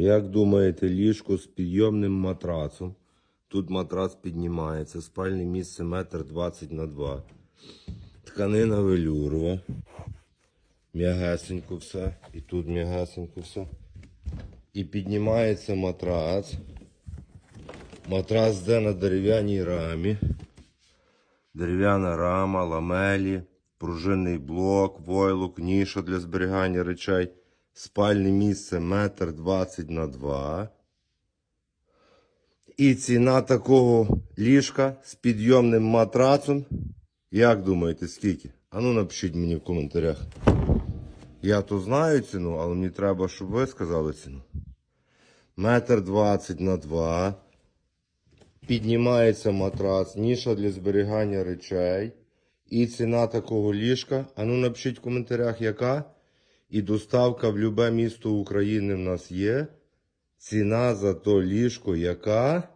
Як думаєте, ліжко з підйомним матрацом? Тут матрац піднімається, спальне місце метр двадцять на два. Тканина велюрова. М'ягесенько все. І тут м'ягесенько все. І піднімається матрац. Матрац йде на дерев'яній рамі. Дерев'яна рама, ламелі, пружинний блок, войлок, ніша для зберігання речей. Спальне місце метр двадцять на два. І ціна такого ліжка з підйомним матрацом. Як думаєте, скільки? Ану напишіть мені в коментарях. Я то знаю ціну, але мені треба, щоб ви сказали ціну. Метр двадцять на два. Піднімається матрац, ніша для зберігання речей. І ціна такого ліжка. Ану напишіть в коментарях, яка. І доставка в любе місто України в нас є. Ціна за то ліжко яка?